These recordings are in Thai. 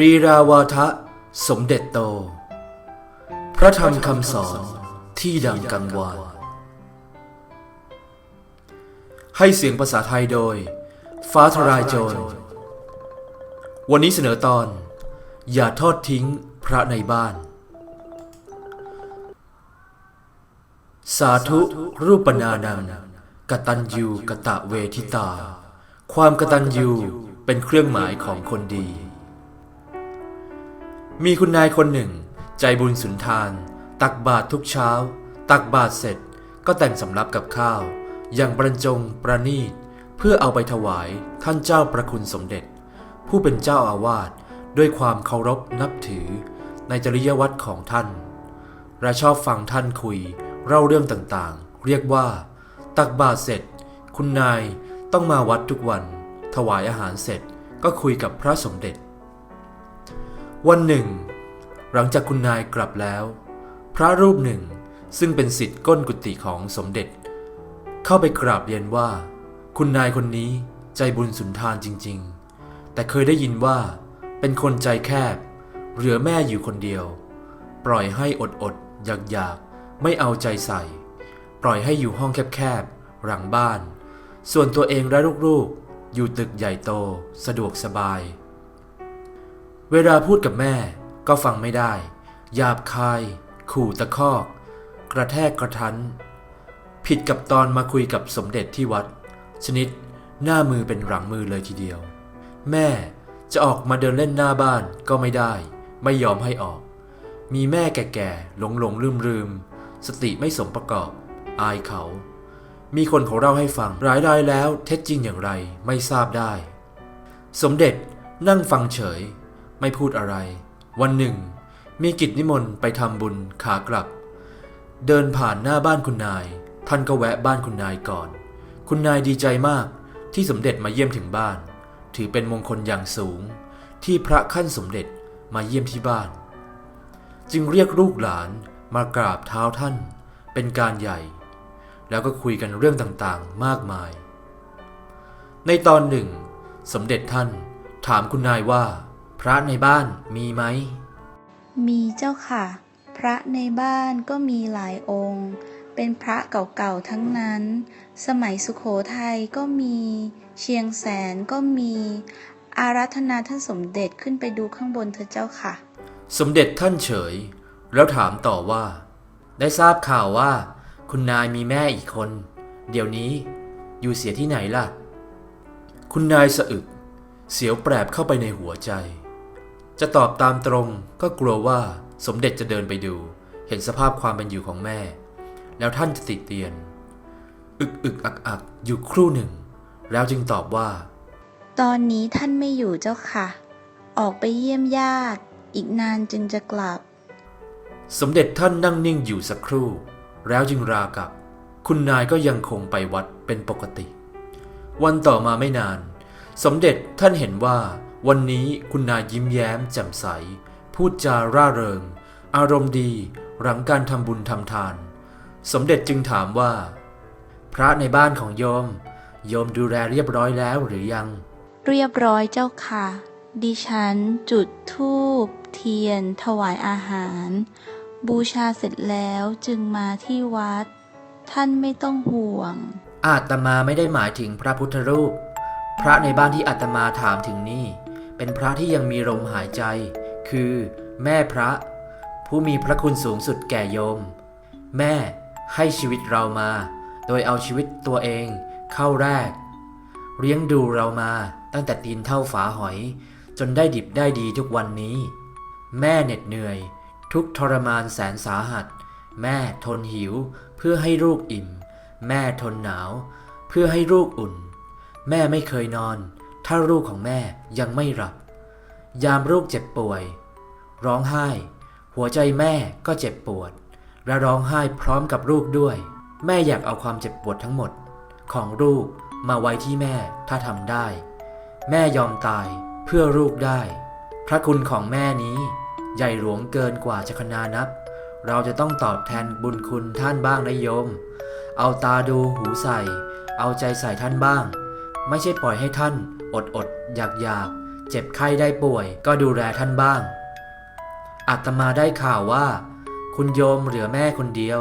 รีราวาทะ สมเด็จโต พระธรรมคำสอนที่ดังกังวาน ให้เสียงภาษาไทยโดย ฟ้าทลายโจร วันนี้เสนอตอน อย่าทอดทิ้งพระในบ้าน สาธุรูปนานังกตัญญูกะตะเวทิตา ความกตัญญูเป็นเครื่องหมายของคนดี มีคุณนายคนหนึ่ง ใจบุญสุนทาน ตักบาตรทุกเช้า ตักบาตรเสร็จก็แต่งสำรับกับข้าว อย่างบรรจงประณีต เพื่อเอาไปถวายท่านเจ้าประคุณสมเด็จ ผู้เป็นเจ้าอาวาสด้วยความเคารพนับถือในจริยวัตรของท่าน และชอบฟังท่านคุยเล่าเรื่องต่างๆ เรียกว่า ตักบาตรเสร็จ คุณนายต้องมาวัดทุกวัน ถวายอาหารเสร็จก็คุยกับพระสมเด็จ วันหนึ่ง หลังจากคุณนายกลับแล้ว พระรูปหนึ่งซึ่งเป็นสิทธิ์ก้นกุฏิของสมเด็จ เข้าไปกราบเรียนว่า คุณนายคนนี้ใจบุญสุนทานจริง ๆ แต่เคยได้ยินว่าเป็นคนใจแคบ เหลือแม่อยู่คนเดียว ปล่อยให้อดอดอยากอยากๆไม่เอาใจใส่ ปล่อยให้อยู่ห้องแคบๆหลังบ้าน ส่วนตัวเองและลูกๆ อยู่ตึกใหญ่โต สะดวกสบาย เวลาพูดกับแม่ก็ฟังไม่ได้ หยาบคาย ขู่ตะคอก กระแทกกระทัน ผิดกับตอนมาคุยกับสมเด็จที่วัด ชนิดหน้ามือเป็นหลังมือเลยทีเดียว แม่จะออกมาเดินเล่นหน้าบ้านก็ไม่ได้ ไม่ยอมให้ออก มีแม่แก่ๆหลงหลงลืมลืมๆสติไม่สมประกอบ อายเขา มีคนเขาเล่าให้ฟังรายได้แล้วเท็จจริงอย่างไรไม่ทราบได้ สมเด็จนั่งฟังเฉย ไม่พูดอะไร วันหนึ่ง มีกิจนิมนต์ไปทำบุญขากลับ เดินผ่านหน้าบ้านคุณนาย ท่านก็แวะบ้านคุณนายก่อน คุณนายดีใจมากที่สมเด็จมาเยี่ยมถึงบ้าน ถือเป็นมงคลอย่างสูง ที่พระขั้นสมเด็จมาเยี่ยมที่บ้าน จึงเรียกลูกหลานมากราบเท้าท่าน เป็นการใหญ่ แล้วก็คุยกันเรื่องต่างๆมากมาย ในตอนหนึ่ง สมเด็จท่านถามคุณนายว่า พระในบ้านมีไหม มีเจ้าค่ะ พระในบ้านก็มีหลายองค์ เป็นพระเก่าๆทั้งนั้น สมัยสุขโขทัยก็มี เชียงแสนก็มี อารัธนาท่านสมเด็จขึ้นไปดูข้างบนเถอะเจ้าค่ะ สมเด็จท่านเฉย แล้วถามต่อว่า ได้ทราบข่าวว่า คุณนายมีแม่อีกคน เดี๋ยวนี้อยู่เสียที่ไหนล่ะ คุณนายสะอึก เสียวแปรบเข้าไปในหัวใจ จะตอบตามตรงก็กลัวว่าสมเด็จจะเดินไปดู เห็นสภาพความเป็นอยู่ของแม่ แล้วท่านจะติเตียน อึกอึกอักอักอยู่ครู่หนึ่ง แล้วจึงตอบว่า ตอนนี้ท่านไม่อยู่เจ้าค่ะ ออกไปเยี่ยมญาติ อีกนานจึงจะกลับ สมเด็จท่านนั่งนิ่งอยู่สักครู่ แล้วจึงรากลับ คุณนายก็ยังคงไปวัดเป็นปกติ วันต่อมาไม่นาน สมเด็จท่านเห็นว่า วันนี้คุณนายยิ้มแย้มแจ่มใส พูดจาร่าเริง อารมณ์ดีหลังการทำบุญทำทาน สมเด็จจึงถามว่า พระในบ้านของโยม โยมดูแลเรียบร้อยแล้วหรือยัง เรียบร้อยเจ้าค่ะ ดิฉันจุดธูปเทียน ถวายอาหาร บูชาเสร็จแล้วจึงมาที่วัด ท่านไม่ต้องห่วง อาตมาไม่ได้หมายถึงพระพุทธรูป พระในบ้านที่อาตมาถามถึงนี่ เป็นพระที่ยังมีลมหายใจ คือ แม่พระ ผู้มีพระคุณสูงสุดแก่โยม แม่ให้ชีวิตเรามา โดยเอาชีวิตตัวเองเข้าแรก เลี้ยงดูเรามาตั้งแต่ตีนเท่าฝาหอย จนได้ดิบได้ดีทุกวันนี้ แม่เหน็ดเหนื่อย ทุกทรมานแสนสาหัส แม่ทนหิวเพื่อให้ลูกอิ่ม แม่ทนหนาว เพื่อให้ลูกอุ่น แม่ไม่เคยนอน ถ้าลูกของแม่ยังไม่หลับ ยามลูกเจ็บป่วย ร้องไห้ หัวใจแม่ก็เจ็บปวด และร้องไห้พร้อมกับลูกด้วย แม่อยากเอาความเจ็บปวดทั้งหมด ของลูกมาไว้ที่แม่ถ้าทำได้ แม่ยอมตายเพื่อลูกได้ พระคุณของแม่นี้ ใหญ่หลวงเกินกว่าจะคนานับ เราจะต้องตอบแทนบุญคุณท่านบ้างนะโยม เอาตาดูหูใส่ เอาใจใส่ท่านบ้าง ไม่ใช่ปล่อยให้ท่าน อดอดอยากอยากเจ็บไข้ได้ป่วย ก็ดูแลท่านบ้าง อาตมาได้ข่าวว่า คุณโยมเหลือแม่คนเดียว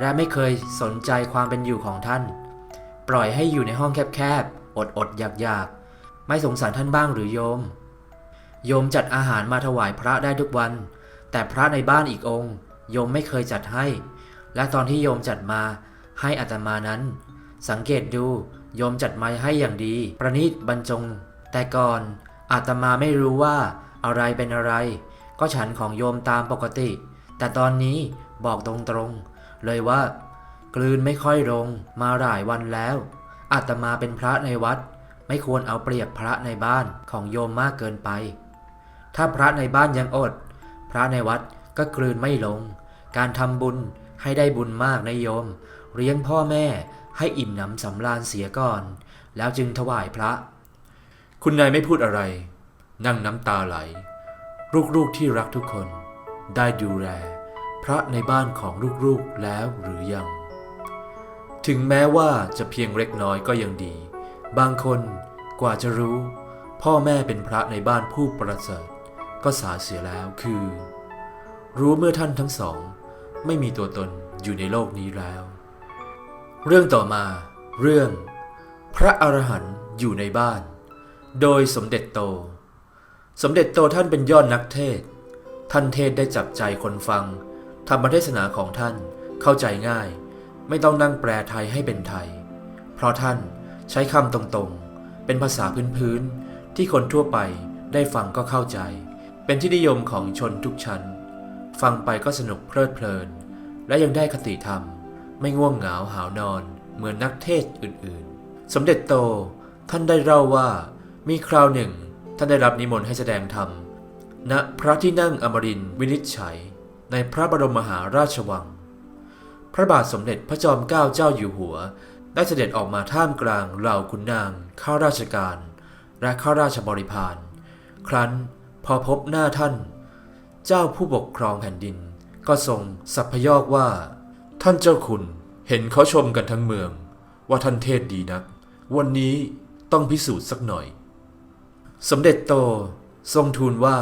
และไม่เคยสนใจความเป็นอยู่ของท่าน ปล่อยให้อยู่ในห้องแคบๆ อดอดอยากอยากไม่สงสารท่านบ้างหรือโยม โยมจัดอาหารมาถวายพระได้ทุกวัน แต่พระในบ้านอีกองค์ โยมไม่เคยจัดให้ และตอนที่โยมจัดมาให้อาตมานั้น สังเกตดู โยมจัดไมาให้อย่างดี ประณีตบรรจง แต่ก่อนอาตมาไม่รู้ว่าอะไรเป็นอะไร ก็ฉันของโยมตามปกติ แต่ตอนนี้บอกตรงๆ เลยว่า กลืนไม่ค่อยลงมาหลายวันแล้ว อาตมาเป็นพระในวัด ไม่ควรเอาเปรียบพระในบ้านของโยมมากเกินไป ถ้าพระในบ้านยังอด พระในวัดก็กลืนไม่ลง การทำบุญให้ได้บุญมากนะโยม เลี้ยงพ่อแม่ ให้อิ่มหนำสำราญเสียก่อน แล้วจึงถวายพระ คุณนายไม่พูดอะไร นั่งน้ำตาไหล ลูกๆที่รักทุกคน ได้ดูแล พระในบ้านของลูกๆแล้วหรือยัง ถึงแม้ว่าจะเพียงเล็กน้อยก็ยังดี บางคนกว่าจะรู้ พ่อแม่เป็นพระในบ้านผู้ประเสริฐ ก็สาเสียแล้วคือ รู้เมื่อท่านทั้งสอง ไม่มีตัวตนอยู่ในโลกนี้แล้ว เรื่องต่อมาเรื่อง พระอรหันต์อยู่ในบ้าน โดยสมเด็จโต สมเด็จโตท่านเป็นยอดนักเทศ ท่านเทศได้จับใจคนฟังธรรมเทศนาของท่านเข้าใจง่าย ไม่ต้องนั่งแปลไทยให้เป็นไทย เพราะท่านใช้คำตรงๆ เป็นภาษาพื้นๆ ที่คนทั่วไปได้ฟังก็เข้าใจ เป็นที่นิยมของชนทุกชั้น ฟังไปก็สนุกเพลิดเพลิน และยังได้คติธรรม ไม่ง่วงเหงาหาวนอนเหมือนนักเทศอื่นๆ สมเด็จโตท่านได้เล่าว่ามีคราวหนึ่ง ท่านได้รับนิมนต์ให้แสดงธรรมณพระที่นั่งอมรินวินิจฉัย ในพระบรมมหาราชวัง พระบาทสมเด็จพระจอมเกล้าเจ้าอยู่หัว ได้เสด็จออกมาท่ามกลางเหล่าขุนนางข้าราชการ และข้าราชบริพารครั้นพอพบหน้าท่าน เจ้าผู้ปกครองแผ่นดิน ก็ทรงสัพยอกว่า ท่านเจ้าคุณเห็นเขาชมกันทั้งเมือง ว่าท่านเทศดีนัก วันนี้ต้องพิสูจน์สักหน่อย สมเด็จโตทรงทูลว่า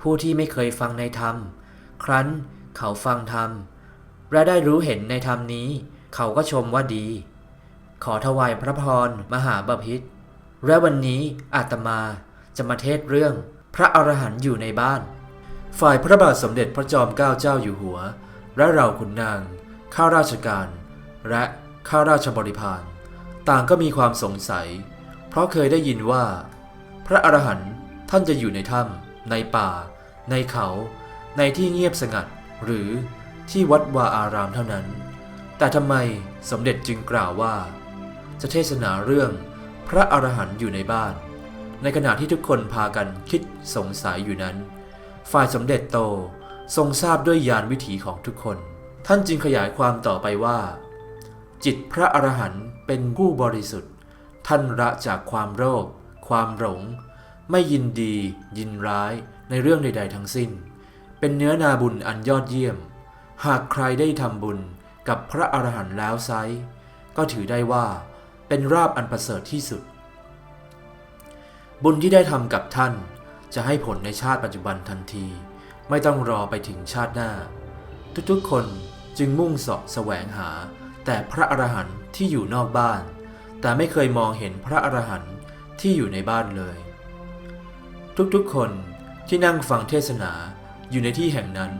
ผู้ที่ไม่เคยฟังในธรรม ครั้นเขาฟังธรรมและได้รู้เห็นในธรรมนี้ เขาก็ชมว่าดี ขอถวายพระพรมหาบพิตรและวันนี้อาตมาจะมาเทศเรื่องพระอรหันต์อยู่ในบ้าน ฝ่ายพระบาทสมเด็จพระจอมเกล้าเจ้าอยู่หัว และเราขุนนาง ข้าราชการ และข้าราชบริพารต่างก็มีความสงสัย เพราะเคยได้ยินว่า พระอรหันต์ท่านจะอยู่ในถ้ำในป่า ในเขา ในที่เงียบสงัด หรือที่วัดวาอารามเท่านั้น แต่ทำไมสมเด็จจึงกล่าวว่า จะเทศนาเรื่องพระอรหันต์อยู่ในบ้าน ในขณะที่ทุกคนพากันคิดสงสัยอยู่นั้น ฝ่ายสมเด็จโตทรงทราบด้วยญาณวิถีของทุกคน ท่านจึงขยายความต่อไปว่า จิตพระอรหันต์เป็นผู้บริสุทธิ์ ท่านละจากความโลภความหลง ไม่ยินดี ยินร้ายในเรื่องใด ๆ ทั้งสิ้น เป็นเนื้อนาบุญอันยอดเยี่ยม หากใครได้ทำบุญกับพระอรหันต์แล้วไซก็ถือได้ว่าเป็นราบอันประเสริฐที่สุด บุญที่ได้ทำกับท่านจะให้ผลในชาติปัจจุบันทันที ไม่ต้องรอไปถึงชาติหน้า ทุกๆคน จึงมุ่งเสาะแสวงหา แต่พระอรหันต์ที่อยู่นอกบ้าน แต่ไม่เคยมองเห็นพระอรหันต์ที่อยู่ในบ้านเลย ทุกๆคนที่นั่งฟังเทศนาอยู่ในที่แห่งนั้น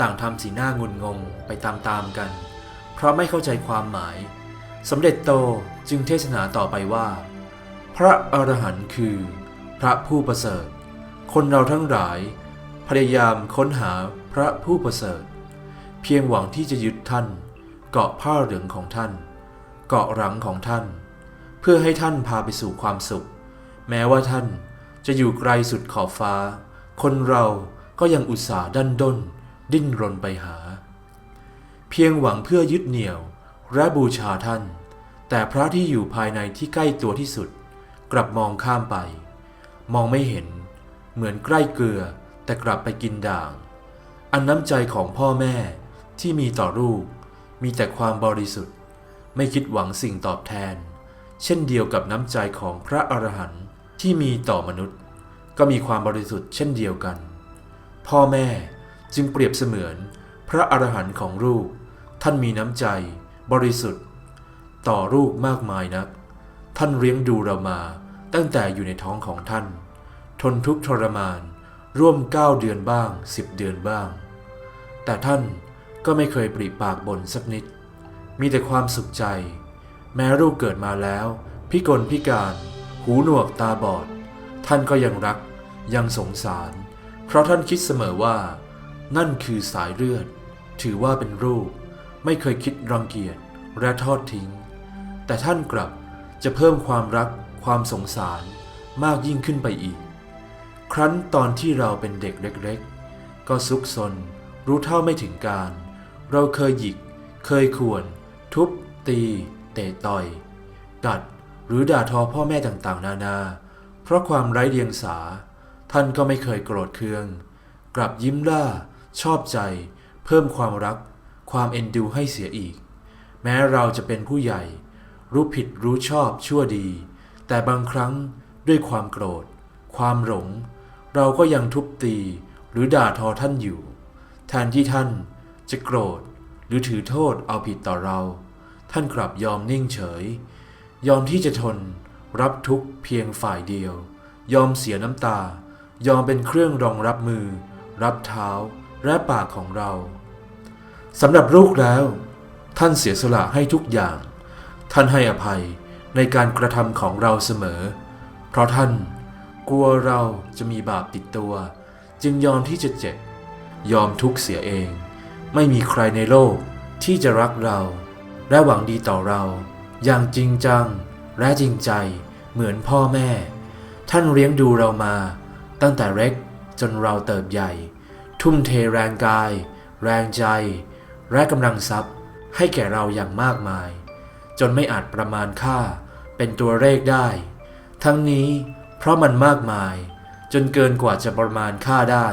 ต่างทำสีหน้างุนงงไปตามๆกัน เพราะไม่เข้าใจความหมาย สมเด็จโตจึงเทศนาต่อไปว่า พระอรหันต์คือ พระผู้ประเสริฐ คนเราทั้งหลาย พยายามค้นหาพระผู้ประเสริฐ เพียงหวังที่จะยึดท่าน เกาะผ้าเหลืองของท่าน เกาะหลังของท่าน เพื่อให้ท่านพาไปสู่ความสุข แม้ว่าท่านจะอยู่ไกลสุดขอบฟ้า คนเราก็ยังอุตส่าห์ดันด้น ดิ้นรนไปหา เพียงหวังเพื่อยึดเหนี่ยวและบูชาท่าน แต่พระที่อยู่ภายในที่ใกล้ตัวที่สุด กลับมองข้ามไป มองไม่เห็น เหมือนใกล้เกลือแต่กลับไปกินด่าง อันน้ำใจของพ่อแม่ ที่มีต่อลูก มีแต่ความบริสุทธิ์ ไม่คิดหวังสิ่งตอบแทน เช่นเดียวกับน้ำใจของพระอรหันต์ที่มีต่อมนุษย์ ก็มีความบริสุทธิ์เช่นเดียวกัน พ่อแม่จึงเปรียบเสมือนพระอรหันต์ของลูก ท่านมีน้ำใจ บริสุทธิ์ ต่อลูกมากมายนัก ท่านเลี้ยงดูเรามาตั้งแต่อยู่ในท้องของท่าน ทนทุกข์ทรมาน ร่วมเก้าเดือนบ้างสิบเดือนบ้าง แต่ท่าน ก็ไม่เคยปริปากบ่นสักนิด มีแต่ความสุขใจ แม้ลูกเกิดมาแล้ว พิกลพิการ หูหนวกตาบอด ท่านก็ยังรัก ยังสงสาร เพราะท่านคิดเสมอว่า นั่นคือสายเลือด ถือว่าเป็นลูก ไม่เคยคิดรังเกียจและทอดทิ้ง แต่ท่านกลับจะเพิ่มความรัก ความสงสารมากยิ่งขึ้นไปอีก ครั้นตอนที่เราเป็นเด็กเล็ก ๆ ก็ซุกซนรู้เท่าไม่ถึงการ เราเคยหยิก เคยข่วน ทุบ ตี เตะต่อย กัด หรือด่าทอพ่อแม่ต่างๆ นานา เพราะความไร้เดียงสา ท่านก็ไม่เคยโกรธเคือง กลับยิ้มล่า ชอบใจ เพิ่มความรัก ความเอ็นดูให้เสียอีก แม้เราจะเป็นผู้ใหญ่ รู้ผิดรู้ชอบชั่วดี แต่บางครั้งด้วยความโกรธ ความหลง เราก็ยังทุบตีหรือด่าทอท่านอยู่ แทนที่ท่าน จะโกรธหรือถือโทษเอาผิดต่อเรา ท่านกลับยอมนิ่งเฉย ยอมที่จะทน รับทุกข์เพียงฝ่ายเดียว ยอมเสียน้ำตา ยอมเป็นเครื่องรองรับมือ รับเท้าและปากของเราสำหรับลูกแล้ว ท่านเสียสละให้ทุกอย่าง ท่านให้อภัยในการกระทำของเราเสมอ เพราะท่านกลัวเราจะมีบาปติดตัว จึงยอมที่จะเจ็บ ยอมทุกข์เสียเอง ไม่มีใครในโลกที่จะรักเรา และหวังดีต่อเรา อย่างจริงจังและจริงใจเหมือนพ่อแม่ ท่านเลี้ยงดูเรามา ตั้งแต่เล็กจนเราเติบใหญ่ ทุ่มเทแรงกาย แรงใจ และกำลังทรัพย์ให้แก่เราอย่างมากมาย จนไม่อาจประมาณค่าเป็นตัวเลขได้ ทั้งนี้เพราะมันมากมาย จนเกินกว่าจะประมาณค่าได้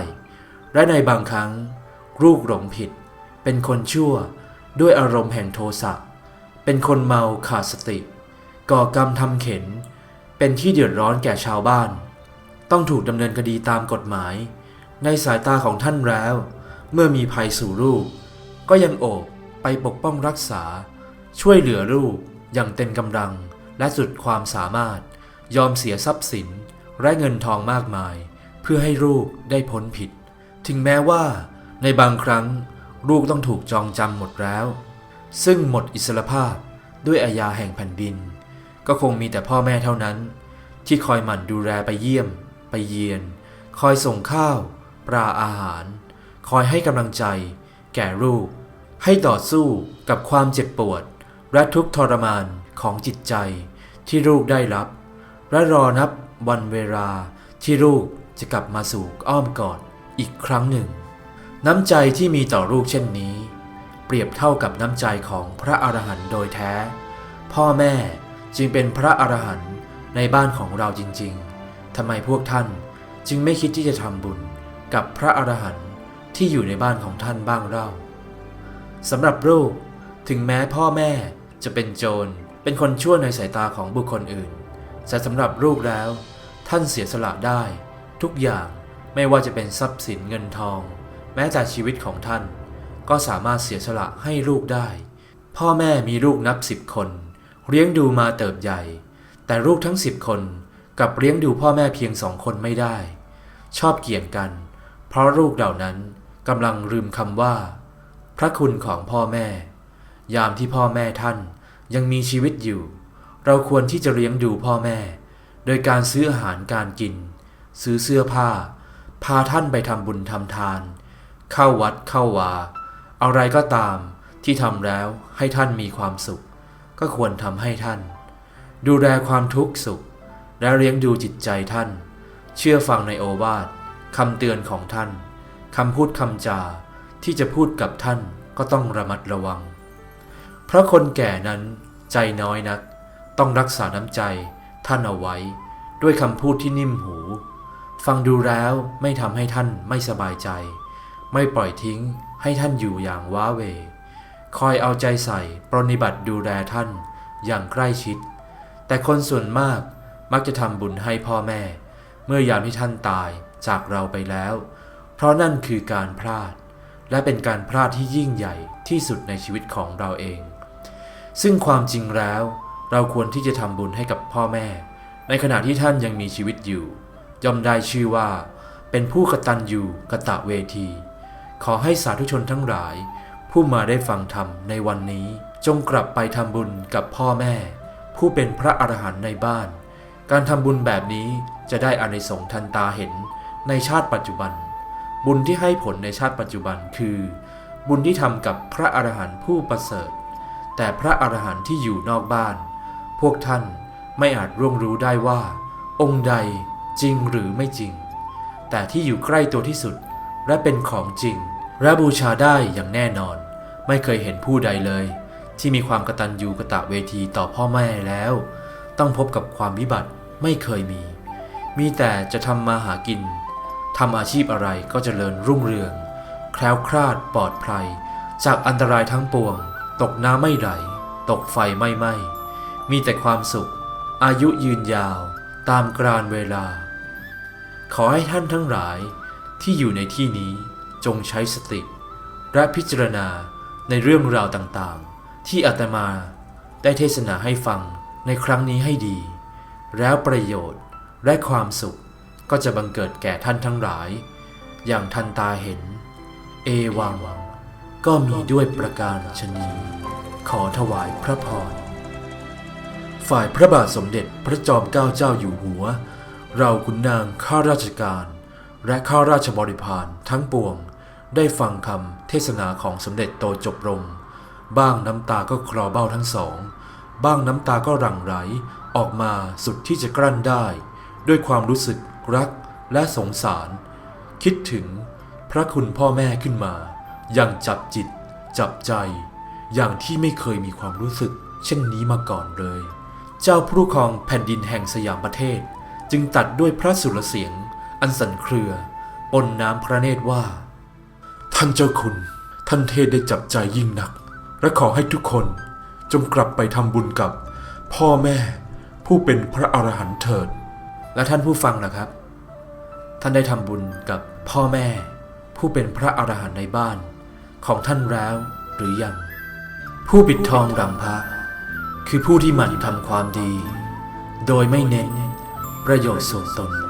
และในบางครั้งลูกหลงผิด เป็นคนชั่วด้วยอารมณ์แห่งโทสะ เป็นคนเมาขาดสติ ก่อกรรมทำเข็น เป็นที่เดือดร้อนแก่ชาวบ้าน ต้องถูกดำเนินคดีตามกฎหมาย ในสายตาของท่านแล้ว เมื่อมีภัยสู่ลูก ก็ยังโอบไปปกป้องรักษา ช่วยเหลือลูกอย่างเต็มกำลังและสุดความสามารถ ยอมเสียทรัพย์สินและเงินทองมากมาย เพื่อให้ลูกได้พ้นผิด ถึงแม้ว่าในบางครั้ง ลูกต้องถูกจองจำหมดแล้ว ซึ่งหมดอิสรภาพด้วยอาญาแห่งแผ่นดิน ก็คงมีแต่พ่อแม่เท่านั้น ที่คอยหมั่นดูแลไปเยี่ยม ไปเยียน คอยส่งข้าว ปลาอาหาร คอยให้กำลังใจ แก่ลูก ให้ต่อสู้กับความเจ็บปวด และทุกข์ทรมานของจิตใจที่ลูกได้รับ และรอนับวันเวลาที่ลูกจะกลับมาสู่อ้อมกอดอีกครั้งหนึ่ง น้ำใจที่มีต่อลูกเช่นนี้ เปรียบเท่ากับน้ำใจของพระอรหันต์โดยแท้ พ่อแม่จึงเป็นพระอรหันต์ในบ้านของเราจริงๆทำไมพวกท่านจึงไม่คิดที่จะทำบุญกับพระอรหันต์ที่อยู่ในบ้านของท่านบ้างเล่าสำหรับลูกถึงแม้พ่อแม่จะเป็นโจรเป็นคนชั่วในสายตาของบุคคลอื่นแต่สำหรับลูกแล้ว ท่านเสียสละได้ ทุกอย่างไม่ว่าจะเป็นทรัพย์สินเงินทอง แม้แต่ชีวิตของท่าน ก็สามารถเสียสละให้ลูกได้ พ่อแม่มีลูกนับสิบคนเลี้ยงดูมาเติบใหญ่ แต่ลูกทั้งสิบคนกับเลี้ยงดูพ่อแม่เพียงสองคนไม่ได้ ชอบเกี่ยงกัน เพราะลูกเหล่านั้นกำลังลืมคำว่า พระคุณของพ่อแม่ ยามที่พ่อแม่ท่านยังมีชีวิตอยู่ เราควรที่จะเลี้ยงดูพ่อแม่ โดยการซื้ออาหารการกิน ซื้อเสื้อผ้า พาท่านไปทำบุญทำทาน เข้าวัดเข้าวา อะไรก็ตามที่ทำแล้วให้ท่านมีความสุข ก็ควรทำให้ท่าน ดูแลความทุกข์สุข และเลี้ยงดูจิตใจท่าน เชื่อฟังในโอวาทคำเตือนของท่านคำพูดคำจาที่จะพูดกับท่านก็ต้องระมัดระวัง เพราะคนแก่นั้นใจน้อยนัก ต้องรักษาน้ำใจท่านเอาไว้ ด้วยคำพูดที่นิ่มหู ฟังดูแล้วไม่ทำให้ท่านไม่สบายใจ ไม่ปล่อยทิ้งให้ท่านอยู่อย่างว้าเว คอยเอาใจใส่ปรนนิบัติดูแลท่านอย่างใกล้ชิด แต่คนส่วนมากมักจะทำบุญให้พ่อแม่ เมื่อยามที่ท่านตายจากเราไปแล้ว เพราะนั่นคือการพลาด และเป็นการพลาดที่ยิ่งใหญ่ที่สุดในชีวิตของเราเอง ซึ่งความจริงแล้ว เราควรที่จะทำบุญให้กับพ่อแม่ ในขณะที่ท่านยังมีชีวิตอยู่ย่อมได้ชื่อว่า เป็นผู้กตัญญูกะตะเวที ขอให้สาธุชนทั้งหลาย ผู้มาได้ฟังธรรมในวันนี้ จงกลับไปทำบุญกับพ่อแม่ ผู้เป็นพระอรหันต์ในบ้าน การทำบุญแบบนี้จะได้อานิสงส์ทันตาเห็นในชาติปัจจุบัน บุญที่ให้ผลในชาติปัจจุบันคือ บุญที่ทำกับพระอรหันต์ผู้ประเสริฐ แต่พระอรหันต์ที่อยู่นอกบ้าน พวกท่านไม่อาจร่วงรู้ได้ว่า องค์ใดจริงหรือไม่จริง แต่ที่อยู่ใกล้ตัวที่สุด และเป็นของจริง และบูชาได้อย่างแน่นอน ไม่เคยเห็นผู้ใดเลย ที่มีความกตัญญูกะตะเวทีต่อพ่อแม่แล้ว ต้องพบกับความวิบัติไม่เคยมี มีแต่จะทำมาหากินทำอาชีพอะไรก็เจริญรุ่งเรือง แคล้วคลาดปลอดภัย จากอันตรายทั้งปวง ตกน้ำไม่ไหล ตกไฟไม่ไหม้ มีแต่ความสุข อายุยืนยาว ตามกรานเวลา ขอให้ท่านทั้งหลาย ที่อยู่ในที่นี้จงใช้สติ และพิจารณาในเรื่องราวต่างๆ ที่อาตมาได้เทศนาให้ฟังในครั้งนี้ให้ดี แล้วประโยชน์และความสุขก็จะบังเกิดแก่ท่านทั้งหลาย อย่างทันตาเห็น เอวังก็มีด้วยประการชนีขอถวายพระพรฝ่ายพระบาทสมเด็จพระจอมเกล้าเจ้าอยู่หัว เราขุนนางข้าราชการ และข้าราชบริพารทั้งปวงได้ฟังคำเทศนาของสมเด็จโตจบลงบ้างน้ำตาก็คลอเบ้าทั้งสอง บ้างน้ำตาก็หลั่งไหลออกมาสุดที่จะกลั้นได้ ด้วยความรู้สึกรักและสงสาร คิดถึงพระคุณพ่อแม่ขึ้นมา อย่างจับจิต จับใจ อย่างที่ไม่เคยมีความรู้สึก เช่นนี้มาก่อนเลย เจ้าผู้ครองแผ่นดินแห่งสยามประเทศ จึงตัดด้วยพระสุรเสียง อันสั่นเครือปนน้ำพระเนตรว่า ท่านเจ้าคุณ ท่านเทศได้จับใจยิ่งนัก และขอให้ทุกคนจงกลับไปทำบุญกับ พ่อแม่ผู้เป็นพระอรหันต์เถิด และท่านผู้ฟังล่ะครับ ท่านได้ทำบุญกับพ่อแม่ ผู้เป็นพระอรหันต์ในบ้าน ของท่านแล้วหรือยัง ผู้ปิดทองหลังพระ คือผู้ที่หมั่นทำความดี โดยไม่เน้นประโยชน์ส่วนตน